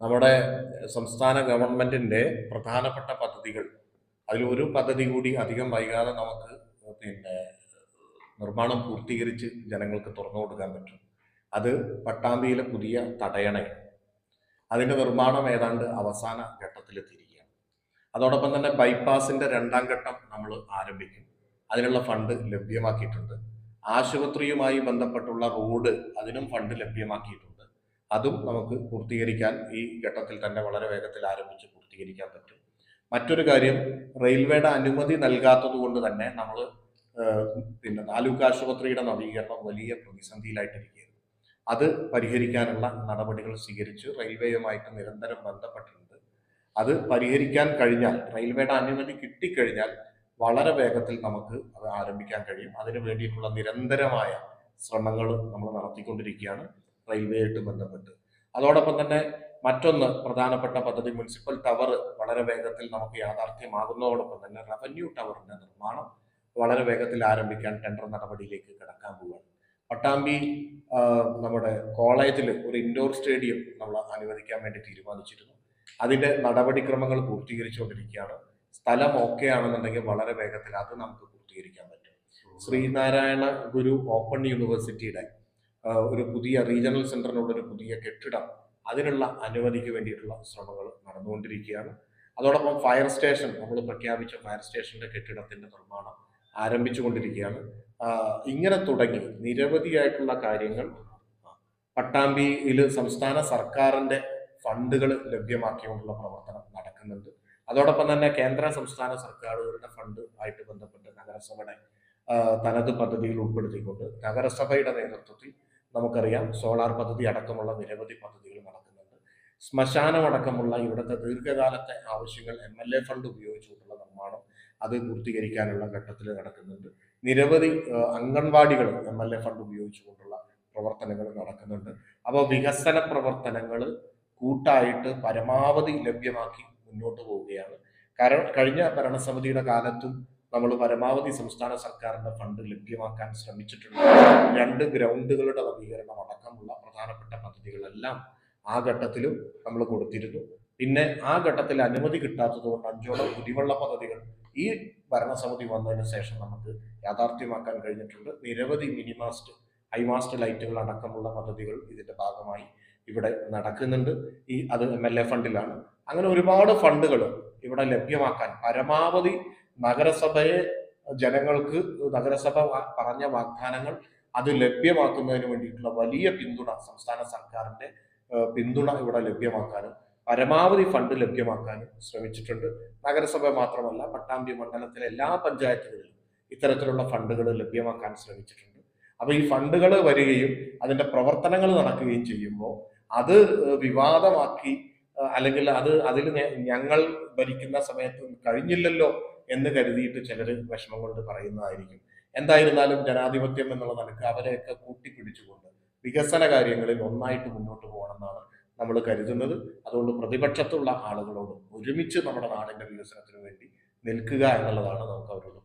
നമ്മുടെ സംസ്ഥാന ഗവൺമെന്റിന്റെ പ്രധാനപ്പെട്ട പദ്ധതികൾ. അതിൽ ഒരു പദ്ധതി കൂടി അധികം വൈകാതെ നമുക്ക് പിന്നെ നിർമ്മാണം പൂർത്തീകരിച്ച് ജനങ്ങൾക്ക് തുറന്നു കൊടുക്കാൻ പറ്റും. അത് പട്ടാമ്പിയിലെ പുതിയ തടയണയാണ് അതിന്റെ നിർമ്മാണം ഏതാണ്ട് അവസാന ഘട്ടത്തിലെത്തിയിരിക്കുകയാണ്. അതോടൊപ്പം തന്നെ ബൈപ്പാസിന്റെ രണ്ടാം ഘട്ടം നമ്മൾ ആരംഭിക്കും. അതിനുള്ള ഫണ്ട് ലഭ്യമാക്കിയിട്ടുണ്ട്. ആശുപത്രിയുമായി ബന്ധപ്പെട്ടുള്ള റോഡ് അതിനും ഫണ്ട് ലഭ്യമാക്കിയിട്ടുണ്ട്. അതും നമുക്ക് പൂർത്തീകരിക്കാൻ ഈ ഘട്ടത്തിൽ തന്നെ വളരെ വേഗത്തിൽ ആരംഭിച്ച് പൂർത്തീകരിക്കാൻ പറ്റും. മറ്റൊരു കാര്യം റെയിൽവേയുടെ അനുമതി നൽകാത്തത് കൊണ്ട് തന്നെ നമ്മൾ പിന്നെ താലൂക്ക് ആശുപത്രിയുടെ നവീകരണം വലിയ പ്രതിസന്ധിയിലായിട്ടിരിക്കുകയാണ്. അത് പരിഹരിക്കാനുള്ള നടപടികൾ സ്വീകരിച്ച് റെയിൽവേയുമായിട്ട് നിരന്തരം ബന്ധപ്പെട്ടിട്ടുണ്ട്. അത് പരിഹരിക്കാൻ കഴിഞ്ഞാൽ റെയിൽവേയുടെ അനുമതി കിട്ടിക്കഴിഞ്ഞാൽ വളരെ വേഗത്തിൽ നമുക്ക് അത് ആരംഭിക്കാൻ കഴിയും. അതിനു വേണ്ടിയിട്ടുള്ള നിരന്തരമായ ശ്രമങ്ങൾ നമ്മൾ നടത്തിക്കൊണ്ടിരിക്കുകയാണ്. റെയിൽവേയായിട്ട് ബന്ധപ്പെട്ട്. അതോടൊപ്പം തന്നെ മറ്റൊന്ന് പ്രധാനപ്പെട്ട പദ്ധതി മുനിസിപ്പൽ ടവർ വളരെ വേഗത്തിൽ നമുക്ക് യാഥാർത്ഥ്യമാകുന്നതോടൊപ്പം തന്നെ റവന്യൂ ടവറിന്റെ നിർമ്മാണം വളരെ വേഗത്തിൽ ആരംഭിക്കാൻ ടെൻഡർ നടപടിയിലേക്ക് കടക്കാൻ പോവുകയാണ്. പട്ടാമ്പി നമ്മുടെ കോളേജിൽ ഒരു ഇൻഡോർ സ്റ്റേഡിയം നമ്മൾ അനുവദിക്കാൻ വേണ്ടി തീരുമാനിച്ചിരുന്നു. അതിന്റെ നടപടിക്രമങ്ങൾ പൂർത്തീകരിച്ചുകൊണ്ടിരിക്കുകയാണ്. സ്ഥലം ഓക്കെ ആണെന്നുണ്ടെങ്കിൽ വളരെ വേഗത്തിൽ അത് നമുക്ക് പൂർത്തീകരിക്കാൻ പറ്റും. ശ്രീനാരായണ ഗുരു ഓപ്പൺ യൂണിവേഴ്സിറ്റിയുടെ ഒരു പുതിയ റീജിയണൽ സെന്ററിനോട് ഒരു പുതിയ കെട്ടിടം അതിനുള്ള അനുമതിക്ക് വേണ്ടിയിട്ടുള്ള ശ്രമങ്ങൾ നടന്നുകൊണ്ടിരിക്കുകയാണ്. അതോടൊപ്പം ഫയർ സ്റ്റേഷൻ നമ്മൾ പ്രഖ്യാപിച്ച ഫയർ സ്റ്റേഷന്റെ കെട്ടിടത്തിന്റെ നിർമ്മാണം ആരംഭിച്ചുകൊണ്ടിരിക്കുകയാണ്. ഇങ്ങനെ തുടങ്ങി നിരവധിയായിട്ടുള്ള കാര്യങ്ങൾ പട്ടാമ്പിയിൽ സംസ്ഥാന സർക്കാരിന്റെ ഫണ്ടുകൾ ലഭ്യമാക്കിക്കൊണ്ടുള്ള പ്രവർത്തനം നടക്കുന്നുണ്ട്. അതോടൊപ്പം തന്നെ കേന്ദ്ര സംസ്ഥാന സർക്കാരുകളുടെ ഫണ്ട് ആയിട്ട് ബന്ധപ്പെട്ട് നഗരസഭയുടെ തനത് പദ്ധതിയിൽ ഉൾപ്പെടുത്തിക്കൊണ്ട് നഗരസഭയുടെ നേതൃത്വത്തിൽ നമുക്കറിയാം സോളാർ പദ്ധതി അടക്കമുള്ള നിരവധി പദ്ധതികൾ നടക്കുന്നുണ്ട്. ശ്മശാനം അടക്കമുള്ള ഇവിടുത്തെ ദീർഘകാലത്തെ ആവശ്യങ്ങൾ എം എൽ എ ഫണ്ട് ഉപയോഗിച്ചുകൊണ്ടുള്ള നിർമ്മാണം അത് പൂർത്തീകരിക്കാനുള്ള ഘട്ടത്തിൽ നടക്കുന്നുണ്ട്. നിരവധി അംഗൻവാടികൾ എം എൽ എ ഫണ്ട് ഉപയോഗിച്ചുകൊണ്ടുള്ള പ്രവർത്തനങ്ങൾ നടക്കുന്നുണ്ട്. അപ്പോൾ വികസന പ്രവർത്തനങ്ങൾ കൂട്ടായിട്ട് പരമാവധി ലഭ്യമാക്കി മുന്നോട്ട് പോവുകയാണ്. കാരണം കഴിഞ്ഞ ഭരണസമിതിയുടെ കാലത്തും നമ്മൾ പരമാവധി സംസ്ഥാന സർക്കാരിന്റെ ഫണ്ട് ലഭ്യമാക്കാൻ ശ്രമിച്ചിട്ടുണ്ട്. രണ്ട് ഗ്രൗണ്ടുകളുടെ നവീകരണം അടക്കമുള്ള പ്രധാനപ്പെട്ട പദ്ധതികളെല്ലാം ആ ഘട്ടത്തിലും നമ്മൾ കൊടുത്തിരുന്നു. പിന്നെ ആ ഘട്ടത്തിൽ അനുമതി കിട്ടാത്തത് കൊണ്ട് അഞ്ചോളം കുടിവെള്ള പദ്ധതികൾ ഈ ഭരണസമിതി വന്നതിന് ശേഷം നമുക്ക് യാഥാർത്ഥ്യമാക്കാൻ കഴിഞ്ഞിട്ടുണ്ട്. നിരവധി മിനിമാസ്റ്റ് ഹൈമാസ്റ്റ് ലൈറ്റുകൾ അടക്കമുള്ള പദ്ധതികൾ ഇതിന്റെ ഭാഗമായി ഇവിടെ നടക്കുന്നുണ്ട്. ഈ അത് എം എൽ എ ഫണ്ടിലാണ്. അങ്ങനെ ഒരുപാട് ഫണ്ടുകൾ ഇവിടെ ലഭ്യമാക്കാൻ പരമാവധി നഗരസഭയെ ജനങ്ങൾക്ക് നഗരസഭ പറഞ്ഞ വാഗ്ദാനങ്ങൾ അത് ലഭ്യമാക്കുന്നതിന് വേണ്ടിയിട്ടുള്ള വലിയ പിന്തുണ സംസ്ഥാന സർക്കാരിന്റെ പിന്തുണ ഇവിടെ ലഭ്യമാക്കാനും പരമാവധി ഫണ്ട് ലഭ്യമാക്കാനും ശ്രമിച്ചിട്ടുണ്ട്. നഗരസഭ മാത്രമല്ല പട്ടാമ്പി മണ്ഡലത്തിലെ എല്ലാ പഞ്ചായത്തുകളിലും ഇത്തരത്തിലുള്ള ഫണ്ടുകൾ ലഭ്യമാക്കാൻ ശ്രമിച്ചിട്ടുണ്ട്. അപ്പൊ ഈ ഫണ്ടുകൾ വരികയും അതിന്റെ പ്രവർത്തനങ്ങൾ നടക്കുകയും ചെയ്യുമ്പോൾ അത് വിവാദമാക്കി അല്ലെങ്കിൽ അത് അതിൽ ഞങ്ങൾ ഭരിക്കുന്ന സമയത്ത് കഴിഞ്ഞില്ലല്ലോ എന്ന് കരുതിയിട്ട് ചിലർ വിഷമം കൊണ്ട് പറയുന്നതായിരിക്കും. എന്തായിരുന്നാലും ജനാധിപത്യം എന്നുള്ള നിലയ്ക്ക് അവരെയൊക്കെ കൂട്ടിപ്പിടിച്ചുകൊണ്ട് വികസന കാര്യങ്ങളിൽ ഒന്നായിട്ട് മുന്നോട്ട് പോകണമെന്നാണ് നമ്മൾ കരുതുന്നത്. അതുകൊണ്ട് പ്രതിപക്ഷത്തുള്ള ആളുകളോട് ഒരുമിച്ച് നമ്മുടെ നാടിന്റെ വികസനത്തിന് വേണ്ടി നിൽക്കുക എന്നുള്ളതാണ് നമുക്ക് അവരോട്